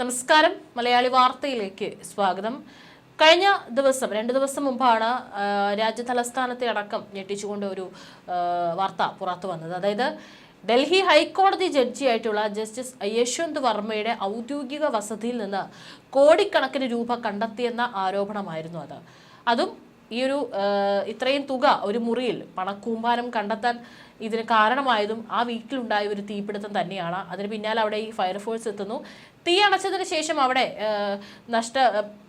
നമസ്കാരം. മലയാളി വാർത്തയിലേക്ക് സ്വാഗതം. കഴിഞ്ഞ ദിവസം രണ്ട് ദിവസം മുമ്പാണ് രാജ്യ തലസ്ഥാനത്തെ അടക്കം ഞെട്ടിച്ചുകൊണ്ട് ഒരു വാർത്ത പുറത്തു വന്നത്. അതായത് ഡൽഹി ഹൈക്കോടതി ജഡ്ജിയായിട്ടുള്ള ജസ്റ്റിസ് യശ്വന്ത് വർമ്മയുടെ ഔദ്യോഗിക വസതിയിൽ നിന്ന് കോടിക്കണക്കിന് രൂപ കണ്ടെത്തിയെന്ന ആരോപണമായിരുന്നു അത്. അതും ഈ ഒരു ഇത്രയും തുക ഒരു മുറിയിൽ പണക്കൂമ്പാരം കണ്ടെത്താൻ ഇതിന് കാരണമായതും ആ വീട്ടിലുണ്ടായ ഒരു തീപിടുത്തം തന്നെയാണ്. അതിന് പിന്നാലെ അവിടെ ഈ ഫയർഫോഴ്സ് എത്തുന്നു. തീ അണച്ചതിന് ശേഷം അവിടെ നഷ്ട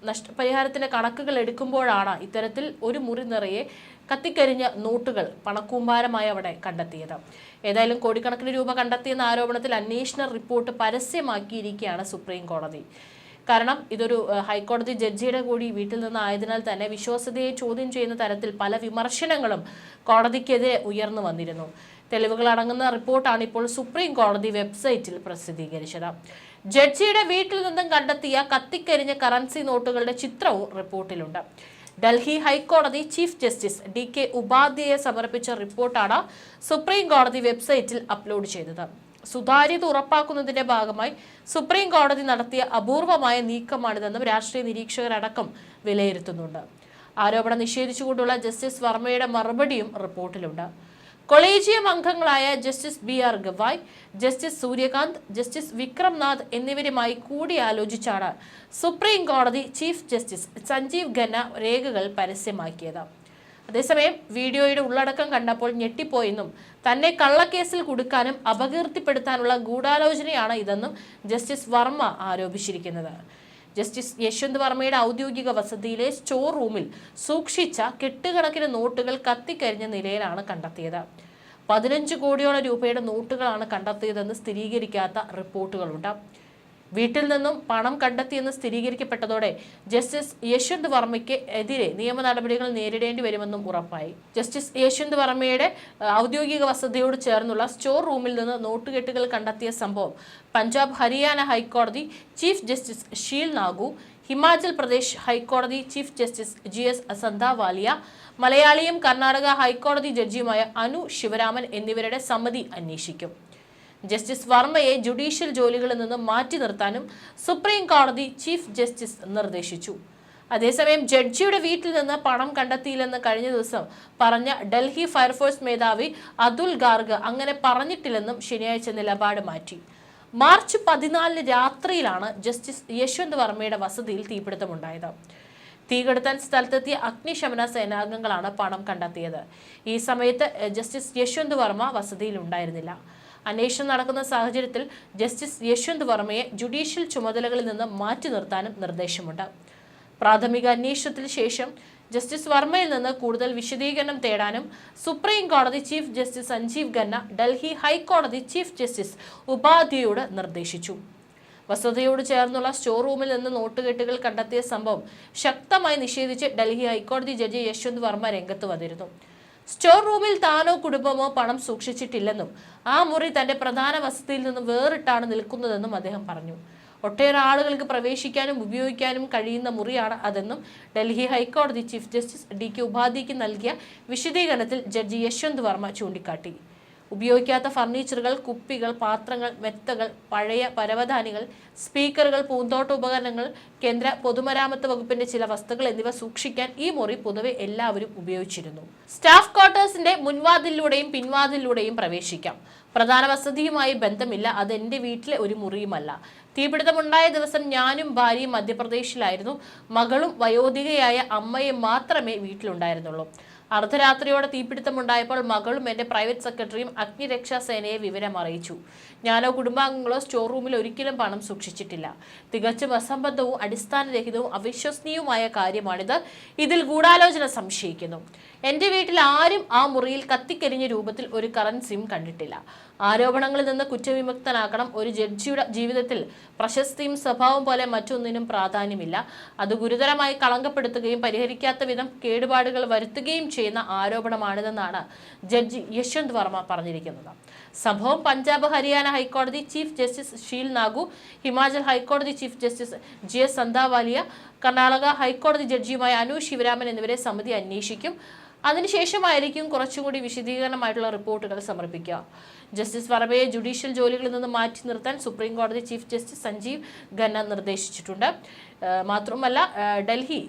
നഷ്ടപരിഹാരത്തിന്റെ കണക്കുകൾ എടുക്കുമ്പോഴാണ് ഇത്തരത്തിൽ ഒരു മുറി നിറയെ കത്തിക്കരിഞ്ഞ നോട്ടുകൾ പണക്കൂമ്പാരമായി അവിടെ കണ്ടെത്തിയത്. ഏതായാലും കോടിക്കണക്കിന് രൂപ കണ്ടെത്തിയെന്ന ആരോപണത്തിൽ അന്വേഷണ റിപ്പോർട്ട് പരസ്യമാക്കിയിരിക്കുകയാണ് സുപ്രീം കോടതി കാരണം ഇതൊരു ഹൈക്കോടതി ജഡ്ജിയുടെ കൂടി വീട്ടിൽ നിന്നായതിനാൽ തന്നെ വിശ്വാസ്യതയെ ചോദ്യം ചെയ്യുന്ന തരത്തിൽ പല വിമർശനങ്ങളും കോടതിക്കെതിരെ ഉയർന്നു വന്നിരുന്നു. തെളിവുകൾ അടങ്ങുന്ന റിപ്പോർട്ടാണ് ഇപ്പോൾ സുപ്രീം കോടതി വെബ്സൈറ്റിൽ പ്രസിദ്ധീകരിച്ചത്. ജഡ്ജിയുടെ വീട്ടിൽ നിന്നും കണ്ടെത്തിയ കത്തിക്കരിഞ്ഞ കറൻസി നോട്ടുകളുടെ ചിത്രവും റിപ്പോർട്ടിലുണ്ട്. ഡൽഹി ഹൈക്കോടതി ചീഫ് ജസ്റ്റിസ് ഡി കെ ഉപാധ്യയെ സമർപ്പിച്ച റിപ്പോർട്ടാണ് സുപ്രീം കോടതി വെബ്സൈറ്റിൽ അപ്ലോഡ് ചെയ്തത്. സുതാര്യത ഉറപ്പാക്കുന്നതിന്റെ ഭാഗമായി സുപ്രീം കോടതി നടത്തിയ അപൂർവമായ നീക്കമാണിതെന്നും രാഷ്ട്രീയ നിരീക്ഷകരടക്കം വിലയിരുത്തുന്നുണ്ട്. ആരോപണം നിഷേധിച്ചുകൊണ്ടുള്ള ജസ്റ്റിസ് വർമ്മയുടെ മറുപടിയും റിപ്പോർട്ടിലുണ്ട്. കൊളീജിയം അംഗങ്ങളായ justice B R Gavai justice Suryakant justice Vikramnath എന്നിവരുമായി കൂടിയാലോചിച്ചാണ് സുപ്രീം കോടതി ചീഫ് ജസ്റ്റിസ് സഞ്ജീവ് ഖന്ന രേഖകൾ പരസ്യമാക്കിയത്. അതേസമയം വീഡിയോയുടെ ഉള്ളടക്കം കണ്ടപ്പോൾ ഞെട്ടിപ്പോയെന്നും തന്നെ കള്ളക്കേസിൽ കുടുക്കാനും അപകീർത്തിപ്പെടുത്താനുള്ള ഗൂഢാലോചനയാണ് ഇതെന്നും ജസ്റ്റിസ് വർമ്മ ആരോപിച്ചിരിക്കുന്നത്. ജസ്റ്റിസ് യശ്വന്ത് വർമ്മയുടെ ഔദ്യോഗിക വസതിയിലെ സ്റ്റോർ റൂമിൽ സൂക്ഷിച്ച കെട്ടുകണക്കിന് നോട്ടുകൾ കത്തിക്കരിഞ്ഞ നിലയിലാണ് കണ്ടെത്തിയത്. പതിനഞ്ച് കോടിയോളം രൂപയുടെ നോട്ടുകളാണ് കണ്ടെത്തിയതെന്ന് സ്ഥിരീകരിക്കാത്ത റിപ്പോർട്ടുകളുണ്ട്. വീട്ടിൽ നിന്നും പണം കണ്ടെത്തിയെന്ന് സ്ഥിരീകരിക്കപ്പെട്ടതോടെ ജസ്റ്റിസ് യശ്വന്ത് വർമ്മയ്ക്ക് എതിരെ നിയമ നടപടികൾ നേരിടേണ്ടി വരുമെന്നും ഉറപ്പായി. ജസ്റ്റിസ് യശ്വന്ത് വർമ്മയുടെ ഔദ്യോഗിക വസതിയോട് ചേർന്നുള്ള സ്റ്റോർ റൂമിൽ നിന്ന് നോട്ടുകെട്ടുകൾ കണ്ടെത്തിയ സംഭവം പഞ്ചാബ് ഹരിയാന ഹൈക്കോടതി ചീഫ് ജസ്റ്റിസ് ഷീൽ നാഗു ഹിമാചൽ പ്രദേശ് ഹൈക്കോടതി chief justice G S Sandhawalia മലയാളിയും കർണാടക ഹൈക്കോടതി ജഡ്ജിയുമായ അനു ശിവരാമൻ എന്നിവരുടെ സമിതി അന്വേഷിക്കും. ജസ്റ്റിസ് വർമ്മയെ ജുഡീഷ്യൽ ജോലികളിൽ നിന്ന് മാറ്റി നിർത്താനും സുപ്രീം കോടതി ചീഫ് ജസ്റ്റിസ് നിർദ്ദേശിച്ചു. അതേസമയം ജഡ്ജിയുടെ വീട്ടിൽ നിന്ന് പണം കണ്ടെത്തിയില്ലെന്ന് കഴിഞ്ഞ ദിവസം പറഞ്ഞ ഡൽഹി ഫയർഫോഴ്സ് മേധാവി അതുൽ ഗാർഗ് അങ്ങനെ പറഞ്ഞിട്ടില്ലെന്നും ശനിയാഴ്ച നിലപാട് മാറ്റി. മാർച്ച് പതിനാലിന് രാത്രിയിലാണ് ജസ്റ്റിസ് യശ്വന്ത് വർമ്മയുടെ വസതിയിൽ തീപിടുത്തമുണ്ടായത്. തീകെടുത്താൻ സ്ഥലത്തെത്തിയ അഗ്നിശമന സേനാംഗങ്ങളാണ് പണം കണ്ടെത്തിയത്. ഈ സമയത്ത് ജസ്റ്റിസ് യശ്വന്ത് വർമ്മ വസതിയിൽ ഉണ്ടായിരുന്നില്ല അന്വേഷണം നടക്കുന്ന സാഹചര്യത്തിൽ ജസ്റ്റിസ് യശ്വന്ത് വർമ്മയെ ജുഡീഷ്യൽ ചുമതലകളിൽ നിന്ന് മാറ്റി നിർത്താനും നിർദ്ദേശമുണ്ട്. പ്രാഥമിക അന്വേഷണത്തിന് ശേഷം ജസ്റ്റിസ് വർമ്മയിൽ നിന്ന് കൂടുതൽ വിശദീകരണം തേടാനും സുപ്രീം കോടതി ചീഫ് ജസ്റ്റിസ് സഞ്ജീവ് ഖന്ന ഡൽഹി ഹൈക്കോടതി ചീഫ് ജസ്റ്റിസ് ഉപാധ്യയോട് നിർദ്ദേശിച്ചു. വസതിയോട് ചേർന്നുള്ള സ്റ്റോർ റൂമിൽ നിന്ന് നോട്ടുകെട്ടുകൾ കണ്ടെത്തിയ സംഭവം ശക്തമായി നിഷേധിച്ച് ഡൽഹി ഹൈക്കോടതി ജഡ്ജി യശ്വന്ത് വർമ്മ രംഗത്ത് വന്നിരുന്നു. സ്റ്റോർ റൂമിൽ താനോ കുടുംബമോ പണം സൂക്ഷിച്ചിട്ടില്ലെന്നും ആ മുറി തന്റെ പ്രധാന വസതിയിൽ നിന്ന് വേറിട്ടാണ് നിൽക്കുന്നതെന്നും അദ്ദേഹം പറഞ്ഞു. ഒട്ടേറെ ആളുകൾക്ക് പ്രവേശിക്കാനും ഉപയോഗിക്കാനും കഴിയുന്ന മുറിയാണ് അതെന്നും ഡൽഹി ഹൈക്കോടതി ചീഫ് ജസ്റ്റിസ് ഡി കെ ഉപാധിക്ക് നൽകിയ വിശദീകരണത്തിൽ ജഡ്ജി യശ്വന്ത് വർമ്മ ചൂണ്ടിക്കാട്ടി. ഉപയോഗിക്കാത്ത ഫർണിച്ചറുകൾ കുപ്പികൾ പാത്രങ്ങൾ മെത്തകൾ പഴയ പരവധാനികൾ സ്പീക്കറുകൾ പൂന്തോട്ട ഉപകരണങ്ങൾ കേന്ദ്ര പൊതുമരാമത്ത് വകുപ്പിന്റെ ചില വസ്തുക്കൾ എന്നിവ സൂക്ഷിക്കാൻ ഈ മുറി പൊതുവെ എല്ലാവരും ഉപയോഗിച്ചിരുന്നു. സ്റ്റാഫ് ക്വാർട്ടേഴ്സിന്റെ മുൻവാതിലൂടെയും പിൻവാതിലൂടെയും പ്രവേശിക്കാം. പ്രധാന വസതിയുമായി ബന്ധമില്ല അത് എന്റെ വീട്ടിലെ ഒരു മുറിയുമല്ല. തീപിടുത്തമുണ്ടായ ദിവസം ഞാനും ഭാര്യയും മധ്യപ്രദേശിലായിരുന്നു. മകളും വയോധികയായ അമ്മയും മാത്രമേ വീട്ടിലുണ്ടായിരുന്നുള്ളൂ. അർദ്ധരാത്രിയോടെ തീപിടുത്തമുണ്ടായപ്പോൾ മകളും എന്റെ പ്രൈവറ്റ് സെക്രട്ടറിയും അഗ്നിരക്ഷാ സേനയെ വിവരം അറിയിച്ചു ഞാനോ കുടുംബാംഗങ്ങളോ സ്റ്റോർ റൂമിൽ ഒരിക്കലും പണം സൂക്ഷിച്ചിട്ടില്ല. തികച്ചും അസംബന്ധവും അടിസ്ഥാനരഹിതവും അവിശ്വസനീയവുമായ കാര്യമാണിത്. ഇതിൽ ഗൂഢാലോചന സംശയിക്കുന്നു. എന്റെ വീട്ടിൽ ആരും ആ മുറിയിൽ കത്തിക്കരിഞ്ഞ രൂപത്തിൽ ഒരു കറൻസിയും കണ്ടിട്ടില്ല. ആരോപണങ്ങളിൽ നിന്ന് കുറ്റവിമുക്തനാക്കണം ഒരു ജഡ്ജിയുടെ ജീവിതത്തിൽ. പ്രശസ്തിയും സ്വഭാവം പോലെ മറ്റൊന്നിനും പ്രാധാന്യമില്ല. അത് ഗുരുതരമായി കളങ്കപ്പെടുത്തുകയും പരിഹരിക്കാത്ത വിധം കേടുപാടുകൾ വരുത്തുകയും ചെയ്യുന്ന ആരോപണമാണിതെന്നാണ് ജഡ്ജി യശ്വന്ത് വർമ്മ പറഞ്ഞിരിക്കുന്നത്. സംഭവം പഞ്ചാബ് ഹരിയാന ഹൈക്കോടതി ചീഫ് ജസ്റ്റിസ് ഷീൽ നാഗു ഹിമാചൽ ഹൈക്കോടതി chief justice G S Sandhawalia Karnataka ഹൈക്കോടതി ജഡ്ജിയുമായ അനു ശിവരാമൻ എന്നിവരെ സമിതി അന്വേഷിക്കും. അതിനുശേഷമായിരിക്കും കുറച്ചുകൂടി വിശദീകരണമായിട്ടുള്ള റിപ്പോർട്ടുകൾ സമർപ്പിക്കുക. ജസ്റ്റിസ് വർമ്മയെ ജുഡീഷ്യൽ ജോലികളിൽ നിന്ന് മാറ്റി നിർത്താൻ സുപ്രീം കോടതി ചീഫ് ജസ്റ്റിസ് സഞ്ജീവ് ഖന്ന നിർദ്ദേശിച്ചിട്ടുണ്ട്. മാത്രമല്ല Delhi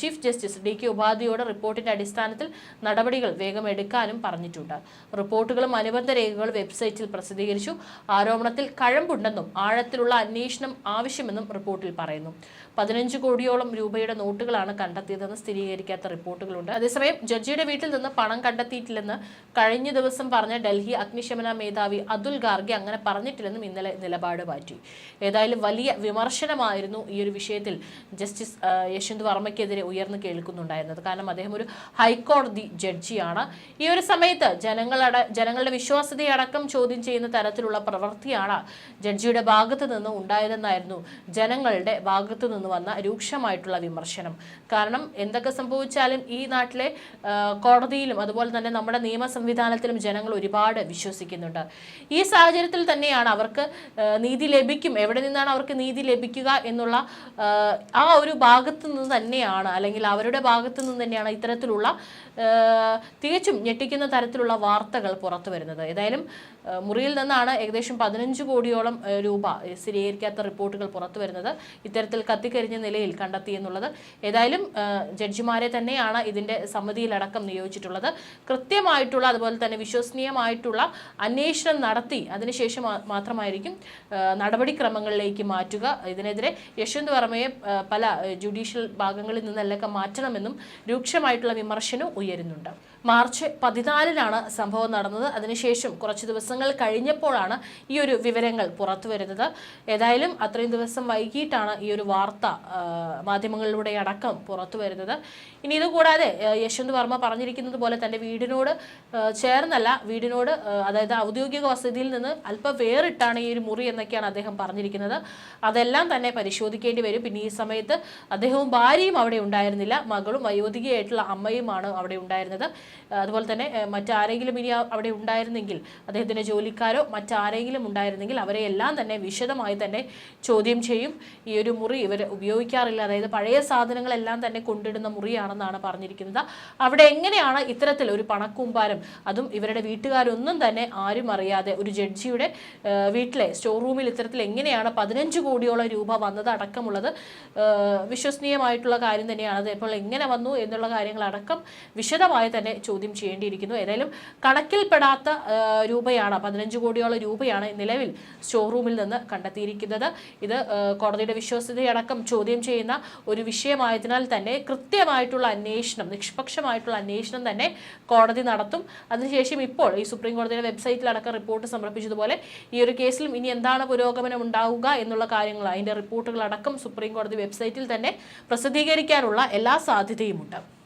chief justice D K ഉപാധിയോട് റിപ്പോർട്ടിന്റെ അടിസ്ഥാനത്തിൽ നടപടികൾ വേഗം എടുക്കാനും പറഞ്ഞിട്ടുണ്ട്. റിപ്പോർട്ടുകളും അനുബന്ധ രേഖകളും വെബ്സൈറ്റിൽ പ്രസിദ്ധീകരിച്ചു. ആരോപണത്തിൽ കഴമ്പുണ്ടെന്നും ആഴത്തിലുള്ള അന്വേഷണം ആവശ്യമെന്നും റിപ്പോർട്ടിൽ പറയുന്നു. പതിനഞ്ച് കോടിയോളം രൂപയുടെ നോട്ടുകളാണ് കണ്ടെത്തിയതെന്ന് സ്ഥിരീകരിക്കാത്ത റിപ്പോർട്ടുകളുണ്ട്. അതേസമയം ജഡ്ജിയുടെ വീട്ടിൽ നിന്ന് പണം കണ്ടെത്തിയിട്ടില്ലെന്ന് കഴിഞ്ഞ ദിവസം പറഞ്ഞ ഡൽഹി അഗ്നിശമന മേധാവി അതുൽ ഗാർഗെ അങ്ങനെ പറഞ്ഞിട്ടില്ലെന്നും ഇന്നലെ നിലപാട് മാറ്റി. ഏതായാലും വലിയ വിമർശനമായിരുന്നു ഈ ഒരു വിഷയത്തിൽ ജസ്റ്റിസ് യശ്വന്ത് വർമ്മയ്ക്കെതിരെ ഉയർന്നു കേൾക്കുന്നുണ്ടായിരുന്നത്. കാരണം അദ്ദേഹം ഒരു ഹൈക്കോടതി ജഡ്ജിയാണ്. ഈ ഒരു സമയത്ത് ജനങ്ങളട ജനങ്ങളുടെ വിശ്വാസ്യതയടക്കം ചോദ്യം ചെയ്യുന്ന തരത്തിലുള്ള പ്രവൃത്തിയാണ് ജഡ്ജിയുടെ ഭാഗത്ത് നിന്ന് ഉണ്ടായതെന്നായിരുന്നു ജനങ്ങളുടെ ഭാഗത്തു നിന്ന് വന്ന രൂക്ഷമായിട്ടുള്ള വിമർശനം. കാരണം എന്തൊക്കെ സംഭവിച്ചാലും ഈ നാട്ടിലെ കോടതിയിലും അതുപോലെ തന്നെ നമ്മുടെ നിയമ സംവിധാനത്തിലും ജനങ്ങൾ ഒരുപാട് വിശ്വസിക്കുന്നുണ്ട്. ഈ സാഹചര്യത്തിൽ തന്നെയാണ് അവർക്ക് നീതി ലഭിക്കും. എവിടെ നിന്നാണ് അവർക്ക് നീതി ലഭിക്കുക എന്നുള്ള ആ, ഒരു ഭാഗത്തു നിന്ന് തന്നെയാണ് അല്ലെങ്കിൽ അവരുടെ ഭാഗത്തു നിന്ന് തന്നെയാണ് ഇത്തരത്തിലുള്ള തികച്ചും ഞെട്ടിക്കുന്ന തരത്തിലുള്ള വാർത്തകൾ പുറത്തു വരുന്നത്. ഏതായാലും മുറിയിൽ നിന്നാണ് ഏകദേശം പതിനഞ്ച് കോടിയോളം രൂപ സ്ഥിരീകരിക്കാത്ത റിപ്പോർട്ടുകൾ പുറത്തു വരുന്നത്. ഇത്തരത്തിൽ കത്തിക്കരിഞ്ഞ നിലയിൽ കണ്ടെത്തി എന്നുള്ളത് ഏതായാലും ജഡ്ജിമാരെ തന്നെയാണ് ഇതിന്റെ സമിതിയിലടക്കം നിയോഗിച്ചിട്ടുള്ളത്. കൃത്യമായിട്ടുള്ള അതുപോലെ തന്നെ വിശ്വസനീയമായിട്ടുള്ള അന്വേഷണം നടത്തി അതിനുശേഷം മാത്രമായിരിക്കും നടപടിക്രമങ്ങളിലേക്ക് മാറ്റുക. ഇതിനെതിരെ യശ്വന്ത് വർമ്മയെ പല ജുഡീഷ്യൽ ഭാഗങ്ങളിൽ നിന്നെല്ലാം മാറ്റണമെന്നും രൂക്ഷമായിട്ടുള്ള വിമർശനം ഉയരുന്നുണ്ട്. മാർച്ച് പതിനാലിനാണ് സംഭവം നടന്നത്. അതിനുശേഷം കുറച്ച് ദിവസങ്ങൾ കഴിഞ്ഞപ്പോഴാണ് ഈ ഒരു വിവരങ്ങൾ പുറത്തു വരുന്നത്. ഏതായാലും അത്രയും ദിവസം വൈകിട്ടാണ് ഈ ഒരു വാർത്ത മാധ്യമങ്ങളിലൂടെ അടക്കം പുറത്തു വരുന്നത്. ഇനി ഇതുകൂടാതെ യശ്വന്ത് വർമ്മ പറഞ്ഞിരിക്കുന്നത് പോലെ തന്റെ വീടിനോട് ചേർന്നല്ല വീടിനോട് അതായത് ഔദ്യോഗിക വസതിയിൽ നിന്ന് അല്പം വേറിട്ടാണ് ഈ ഒരു മുറി എന്നൊക്കെയാണ് അദ്ദേഹം പറഞ്ഞിരിക്കുന്നത്. അതെല്ലാം തന്നെ പരിശോധിക്കേണ്ടി വരും. പിന്നെ ഈ സമയത്ത് അദ്ദേഹവും ഭാര്യയും അവിടെ ഉണ്ടായിരുന്നില്ല. മകളും വയോധികയായിട്ടുള്ള അമ്മയുമാണ് അവിടെ ഉണ്ടായിരുന്നത്. അതുപോലെ തന്നെ മറ്റാരെങ്കിലും ഇനി അവിടെ ഉണ്ടായിരുന്നെങ്കിൽ അദ്ദേഹത്തിന്റെ ജോലിക്കാരോ മറ്റാരെങ്കിലും ഉണ്ടായിരുന്നെങ്കിൽ അവരെ എല്ലാം തന്നെ വിശദമായി തന്നെ ചോദ്യം ചെയ്യും. ഈ ഒരു മുറി ഇവർ ഉപയോഗിക്കാറില്ല. അതായത് പഴയ സാധനങ്ങളെല്ലാം തന്നെ കൊണ്ടിടുന്ന മുറിയാണെന്നാണ് പറഞ്ഞിരിക്കുന്നത്. അവിടെ എങ്ങനെയാണ് ഇത്തരത്തിൽ ഒരു പണക്കൂമ്പാരം? അതും ഇവരുടെ വീട്ടുകാരൊന്നും തന്നെ ആരും അറിയാതെ ഒരു ജഡ്ജിയുടെ വീട്ടിലെ സ്റ്റോർ റൂമിൽ ഇത്തരത്തിൽ എങ്ങനെയാണ് പതിനഞ്ച് കോടിയോളം രൂപ വന്നത് അടക്കമുള്ളത്? വിശ്വസനീയമായിട്ടുള്ള കാര്യം തന്നെയാണ്. അത് എങ്ങനെ വന്നു എന്നുള്ള കാര്യങ്ങളടക്കം വിശദമായി തന്നെ ചോദ്യം ചെയ്യേണ്ടിയിരിക്കുന്നു. ഏതായാലും കണക്കിൽപ്പെടാത്ത രൂപയാണ് പതിനഞ്ച് കോടിയോളം രൂപയാണ് നിലവിൽ ഷോറൂമിൽ നിന്ന് കണ്ടെത്തിയിരിക്കുന്നത്. ഇത് കോടതിയുടെ വിശ്വാസ്യതയടക്കം ചോദ്യം ചെയ്യുന്ന ഒരു വിഷയമായതിനാൽ തന്നെ കൃത്യമായിട്ടുള്ള അന്വേഷണം നിഷ്പക്ഷമായിട്ടുള്ള അന്വേഷണം തന്നെ കോടതി നടത്തും. അതിനുശേഷം ഇപ്പോൾ ഈ സുപ്രീം കോടതിയുടെ വെബ്സൈറ്റിലടക്കം റിപ്പോർട്ട് സമർപ്പിച്ചതുപോലെ ഈ ഒരു കേസിലും ഇനി എന്താണ് പുരോഗമനം ഉണ്ടാവുക എന്നുള്ള കാര്യങ്ങൾ അതിന്റെ റിപ്പോർട്ടുകളടക്കം സുപ്രീം കോടതി വെബ്സൈറ്റിൽ തന്നെ പ്രസിദ്ധീകരിക്കാനുള്ള എല്ലാ സാധ്യതയുമുണ്ട്.